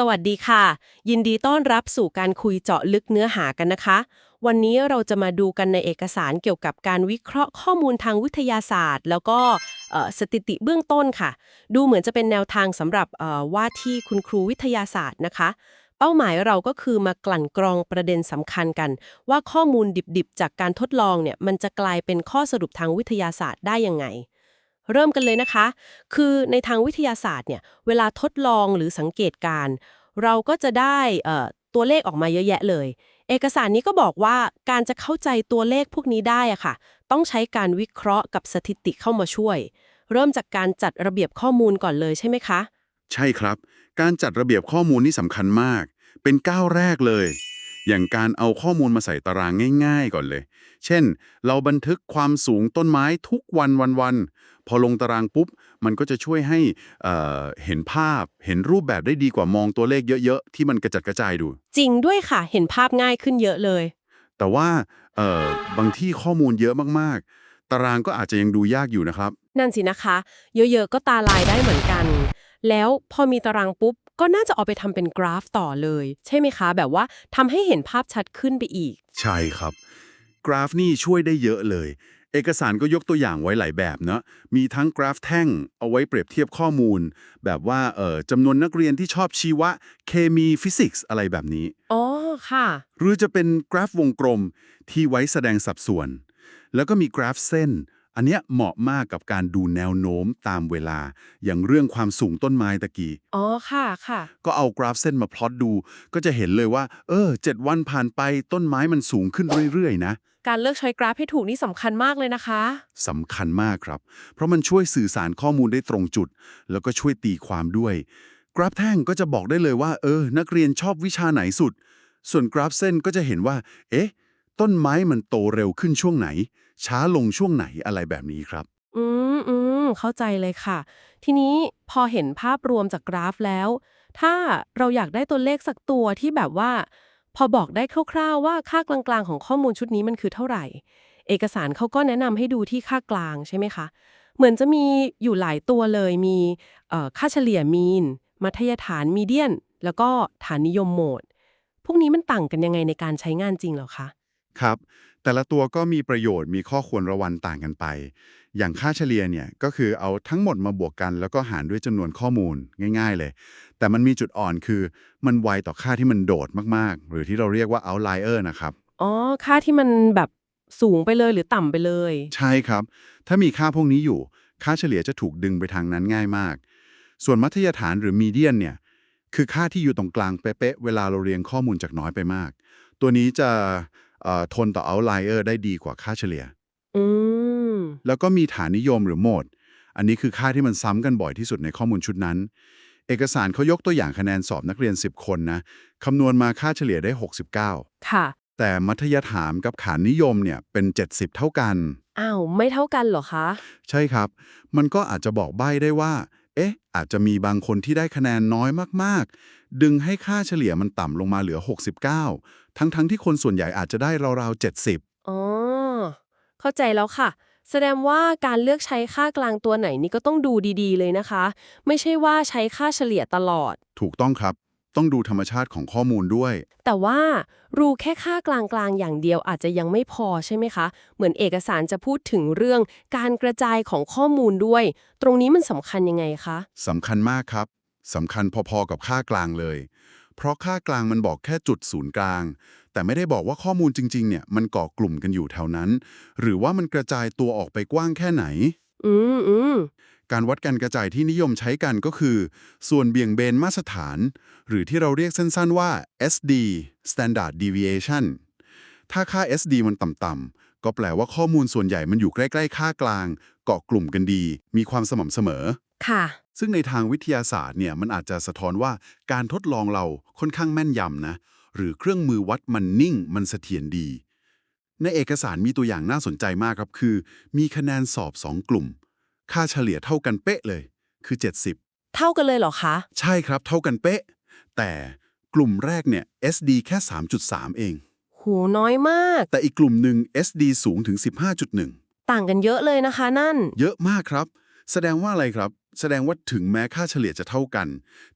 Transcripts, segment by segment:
สวัสดีค่ะ ยินดีต้อนรับสู่การคุยเจาะลึกเนื้อหากันนะคะ วันนี้เราจะมาดูกันในเอกสารเกี่ยวกับการวิเคราะห์ข้อมูลทางวิทยาศาสตร์ แล้วก็สถิติเบื้องต้นค่ะ ดูเหมือนจะเป็นแนวทางสำหรับว่าที่คุณครูวิทยาศาสตร์นะคะ เป้าหมายเราก็คือมากลั่นกรองประเด็นสำคัญกัน ว่าข้อมูลดิบๆ จากการทดลองเนี่ยมันจะกลายเป็นข้อสรุปทางวิทยาศาสตร์ได้ยังไงเริ่มกันเลยนะคะ คือในทางวิทยาศาสตร์เนี่ย เวลาทดลองหรือสังเกตการ เราก็จะได้ตัวเลขออกมาเยอะแยะเลย เอกสารนี้ก็บอกว่าการจะเข้าใจตัวเลขพวกนี้ได้อะค่ะ ต้องใช้การวิเคราะห์กับสถิติเข้ามาช่วย เริ่มจากการจัดระเบียบข้อมูลก่อนเลยใช่ไหมคะ ใช่ครับ การจัดระเบียบข้อมูลนี่สำคัญมาก เป็นก้าวแรกเลย อย่างการเอาข้อมูลมาใส่ตารางง่าย ๆ ก่อนเลย เช่น เราบันทึกความสูงต้นไม้ทุกวันวันๆ พอลงตารางปุ๊บ มันก็จะช่วยให้เอ่อเห็นภาพเห็นรูปแบบได้ดีกว่ามองตัวเลขเยอะๆ ที่มันกระจัดกระจายดู จริงด้วยค่ะ เห็นภาพง่ายขึ้นเยอะเลย แต่ว่าเอ่อบางที่ข้อมูลเยอะมากๆ ตารางก็อาจจะยังดูยากอยู่นะครับ นั่นสินะคะ เยอะๆ ก็ตาลายได้เหมือนกัน แล้วพอมีตารางปุ๊บ ก็น่าจะเอาไปทำเป็นกราฟต่อเลย ใช่ไหมคะ แบบว่าทำให้เห็นภาพชัดขึ้นไปอีก ใช่ครับ กราฟนี่ช่วยได้เยอะเลย เอกสารก็ยกตัวอย่างไว้หลายแบบเนาะมีทั้งกราฟแท่งเอาไว้เปรียบเทียบข้อมูล แบบว่าเออจำนวนนักเรียนที่ชอบชีวะ เคมีฟิสิกส์อะไรแบบนี้ อ๋อ ค่ะ หรือจะเป็นกราฟวงกลมที่ไว้แสดงสัดส่วน แล้วก็มีกราฟเส้น อันเนี้ยเหมาะมากกับการดูแนวโน้มตามเวลา อย่างเรื่องความสูงต้นไม้ตะกี้ อ๋อ ค่ะ ค่ะ ก็เอากราฟเส้นมาพลอตดู ก็จะเห็นเลยว่า เออเจ็ดวันผ่านไปต้นไม้มันสูงขึ้นเรื่อยๆนะ การเลือกใช้กราฟให้ถูกนี่สำคัญมากเลยนะคะ สำคัญมากครับ เพราะมันช่วยสื่อสารข้อมูลได้ตรงจุด แล้วก็ช่วยตีความด้วย กราฟแท่งก็จะบอกได้เลยว่า เออ นักเรียนชอบวิชาไหนสุด ส่วนกราฟเส้นก็จะเห็นว่า เอ๊ะ ต้นไม้มันโตเร็วขึ้นช่วงไหน ช้าลงช่วงไหนอะไรแบบนี้ครับ อืมอืมเข้าใจเลยค่ะ ทีนี้พอเห็นภาพรวมจากกราฟแล้ว ถ้าเราอยากได้ตัวเลขสักตัวที่แบบว่า พอบอกได้คร่าวๆว่าค่ากลางๆของข้อมูลชุดนี้มันคือเท่าไหร่ เอกสารเขาก็แนะนำให้ดูที่ค่ากลางใช่ไหมคะ เหมือนจะมีอยู่หลายตัวเลย มีค่าเฉลี่ยมีน มัธยฐานมีเดียน แล้วก็ฐานนิยมโหมด พวกนี้มันต่างกันยังไงในการใช้งานจริงหรอคะ ครับ แต่ละตัวก็มีประโยชน์มีข้อควรระวังต่างกันไป อย่างค่าเฉลี่ยเนี่ยก็คือเอาทั้งหมดมาบวกกัน แล้วก็หารด้วยจำนวนข้อมูลง่าย ๆ เลย แต่มันมีจุดอ่อนคือมันไวต่อค่าที่มันโดดมากๆ หรือที่เราเรียกว่า outlier นะครับ อ๋อ ค่าที่มันแบบสูงไปเลยหรือต่ำไปเลย ใช่ครับ ถ้ามีค่าพวกนี้อยู่ ค่าเฉลี่ยจะถูกดึงไปทางนั้นง่ายมาก ส่วนมัธยฐานหรือมีเดียนเนี่ยคือค่าที่อยู่ตรงกลางเป๊ะๆเวลาเราเรียงข้อมูลจากน้อยไปมาก ตัวนี้จะเอ่อทนต่อ outlier ได้ดีกว่าค่าเฉลี่ยอืม แล้วก็มีฐานนิยมหรือโหมด อันนี้คือค่าที่มันซ้ำกันบ่อยที่สุดในข้อมูลชุดนั้น เอกสารเขายกตัวอย่างคะแนนสอบนักเรียน 10 คนนะคำนวณมาค่าเฉลี่ยได้ 69 ค่ะ แต่มัธยฐานกับฐานนิยมเนี่ยเป็น 70 เท่ากัน อ้าว ไม่เท่ากันเหรอคะ ใช่ครับ มันก็อาจจะบอกใบ้ได้ว่า เอ๊ะ อาจจะมีบางคนที่ได้คะแนนน้อยมากๆ ดึงให้ค่าเฉลี่ยมันต่ำลงมาเหลือ 69 ทั้งๆที่คนส่วนใหญ่อาจจะได้ราวๆ70อ๋อเข้าใจแล้วค่ะ แสดงว่าการเลือกใช้ค่ากลางตัวไหนนี่ก็ต้องดูดีๆ เลยนะคะ ไม่ใช่ว่าใช้ค่าเฉลี่ยตลอด ถูกต้องครับ ต้องดูธรรมชาติของข้อมูลด้วย แต่ว่ารู้แค่ค่ากลางๆอย่างเดียวอาจจะยังไม่พอใช่ไหมคะ เหมือนเอกสารจะพูดถึงเรื่องการกระจายของข้อมูลด้วย ตรงนี้มันสำคัญยังไงคะสำคัญมากครับสำคัญพอๆกับค่ากลางเลย เพราะค่ากลางมันบอกแค่จุดศูนย์กลาง แต่ไม่ได้บอกว่าข้อมูลจริงๆ เนี่ย มันเกาะกลุ่มกันอยู่แถวนั้น หรือว่ามันกระจายตัวออกไปกว้างแค่ไหน อืมอืมการวัดการกระจายที่นิยมใช้กันก็คือ ส่วนเบี่ยงเบนมาตรฐาน หรือที่เราเรียกสั้นๆว่า SD Standard Deviation ถ้าค่า SD มันต่ำๆก็แปลว่าข้อมูลส่วนใหญ่มันอยู่ใกล้ ๆ ค่ากลาง เกาะกลุ่มกันดี มีความสม่ำเสมอ ค่ะ ซึ่งในทางวิทยาศาสตร์เนี่ยมันอาจจะสะท้อนว่าการทดลองเราค่อนข้างแม่นยำนะ หรือเครื่องมือวัดมันนิ่ง มันเสถียรดี ในเอกสารมีตัวอย่างน่าสนใจมากครับคือ มีคะแนนสอบ 2 กลุ่ม ค่าเฉลี่ยเท่ากันเป๊ะเลย คือ 70 เท่ากันเลยเหรอคะ ใช่ครับเท่ากันเป๊ะ แต่กลุ่มแรกเนี่ย SD แค่ 3.3 เอง หูน้อยมาก แต่อีกกลุ่มหนึ่ง SD สูงถึง 15.1 ต่างกันเยอะเลยนะคะนั่น เยอะมากครับ แสดงว่าอะไรครับ แสดงว่าถึงแม้ค่าเฉลี่ยจะเท่ากัน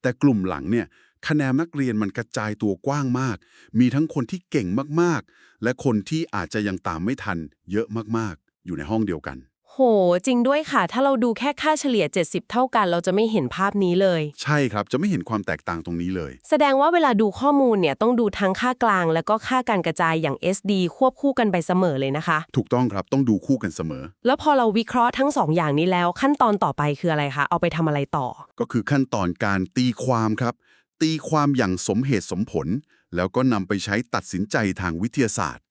แต่กลุ่มหลังเนี่ยคะแนนนักเรียนมันกระจายตัวกว้างมาก มีทั้งคนที่เก่งมากๆ และคนที่อาจจะยังตามไม่ทัน เยอะมากๆ อยู่ในห้องเดียวกัน โห จริงด้วยค่ะ ถ้าเราดูแค่ค่าเฉลี่ย 70 เท่ากัน เราจะไม่เห็นภาพนี้เลย ใช่ครับจะไม่เห็นความแตกต่างตรงนี้เลย แสดงว่าเวลาดูข้อมูลเนี่ยต้องดูทั้งค่ากลาง แล้วก็ค่าการกระจายอย่าง SD ควบคู่กันไปเสมอเลยนะคะ ถูกต้องครับต้องดูคู่กันเสมอ แล้วพอเราวิเคราะห์ทั้งสองอย่างนี้แล้ว ขั้นตอนต่อไปคืออะไรคะเอาไปทำอะไรต่อ ก็คือขั้นตอนการตีความครับ ตีความอย่างสมเหตุสมผล แล้วก็นำไปใช้ตัดสินใจทางวิทยาศาสตร์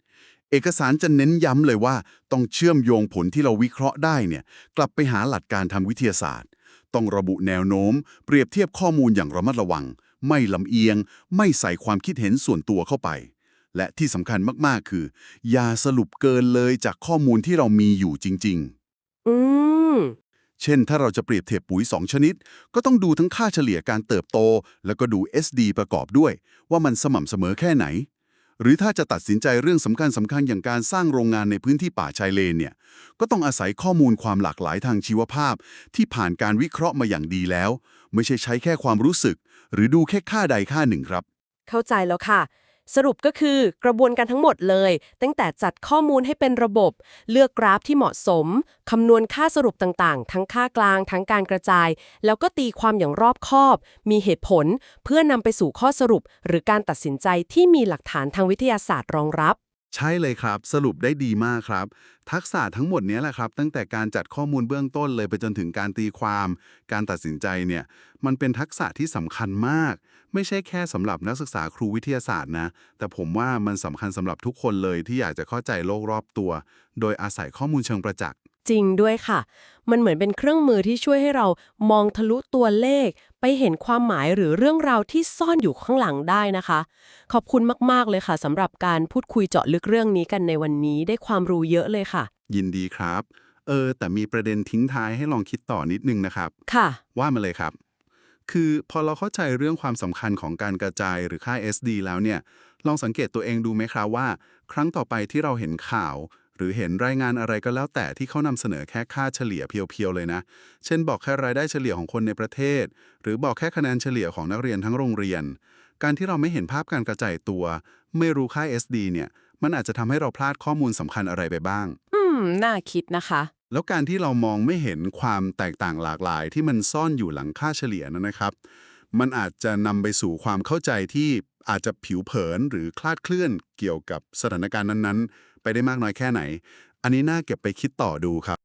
เอกสารจะเน้นย้ำเลยว่า ต้องเชื่อมโยงผลที่เราวิเคราะห์ได้เนี่ยกลับไปหาหลักการทางวิทยาศาสตร์ ต้องระบุแนวโน้ม เปรียบเทียบข้อมูลอย่างระมัดระวัง ไม่ลำเอียง ไม่ใส่ความคิดเห็นส่วนตัวเข้าไป และที่สำคัญมากๆคือ อย่าสรุปเกินเลยจากข้อมูลที่เรามีอยู่จริง ๆ อืมเช่น ถ้าเราจะเปรียบเทียบปุ๋ย 2 ชนิด ก็ต้องดูทั้งค่าเฉลี่ยการเติบโต แล้วก็ดู SD ประกอบด้วย ว่ามันสม่ำเสมอแค่ไหน หรือถ้าจะตัดสินใจเรื่องสำคัญสำคัญอย่างการสร้างโรงงานในพื้นที่ป่าชายเลนเนี่ยก็ต้องอาศัยข้อมูลความหลากหลายทางชีวภาพ ที่ผ่านการวิเคราะห์มาอย่างดีแล้ว ไม่ใช่ใช้แค่ความรู้สึก หรือดูแค่ค่าใดค่าหนึ่งครับ เข้าใจแล้วค่ะ สรุปก็คือกระบวนการทั้งหมดเลย ตั้งแต่จัดข้อมูลให้เป็นระบบ เลือกกราฟที่เหมาะสม คำนวณค่าสรุปต่างๆ ทั้งค่ากลาง ทั้งการกระจาย แล้วก็ตีความอย่างรอบคอบ มีเหตุผล เพื่อนำไปสู่ข้อสรุป หรือการตัดสินใจที่มีหลักฐานทางวิทยาศาสตร์รองรับ ใช่เลยครับ สรุปได้ดีมากครับ ทักษะทั้งหมดเนี้ยแหละครับ ตั้งแต่การจัดข้อมูลเบื้องต้นเลยไปจนถึงการตีความ การตัดสินใจเนี่ยมันเป็นทักษะที่สำคัญมาก ไม่ใช่แค่สำหรับนักศึกษาครูวิทยาศาสตร์นะ แต่ผมว่ามันสำคัญสำหรับทุกคนเลยที่อยากจะเข้าใจโลกรอบตัว โดยอาศัยข้อมูลเชิงประจักษ์จริงด้วยค่ะ มันเหมือนเป็นเครื่องมือที่ช่วยให้เรามองทะลุตัวเลข ไปเห็นความหมายหรือเรื่องราวที่ซ่อนอยู่ข้างหลังได้นะคะ ขอบคุณมาก ๆ เลยค่ะสำหรับการพูดคุยเจาะลึกเรื่องนี้กันในวันนี้ได้ความรู้เยอะเลยค่ะ ยินดีครับ เออ แต่มีประเด็นทิ้งท้ายให้ลองคิดต่อนิดนึงนะครับ ค่ะ ว่ามาเลยครับ คือพอเราเข้าใจเรื่องความสำคัญของการกระจายหรือค่า SD แล้วเนี่ย ลองสังเกตตัวเองดูไหมครับว่า ครั้งต่อไปที่เราเห็นข่าวห รือเห็นรายงานอะไรก็แล้วแต่ที่เขานำเสนอแค่ค่าเฉลี่ยเพียวๆเลยนะ เช่นบอกแค่รายได้เฉลี่ยของคนในประเทศ หรือบอกแค่คะแนนเฉลี่ยของนักเรียนทั้งโรงเรียน การที่เราไม่เห็นภาพการกระจายตัว ไม่รู้ค่า SD เนี่ย มันอาจจะทำให้เราพลาดข้อมูลสำคัญอะไรไปบ้าง อืม น่าคิดนะคะ แล้วการที่เรามองไม่เห็นความแตกต่างหลากหลาย ที่มันซ่อนอยู่หลังค่าเฉลี่ยนั้นนะครับ มันอาจจะนำไปสู่ความเข้าใจที่อาจจะผิวเผินหรือคลาดเคลื่อนเกี่ยวกับสถานการณ์นั้นๆ ไปได้มากน้อยแค่ไหน อันนี้น่าเก็บไปคิดต่อดูครับ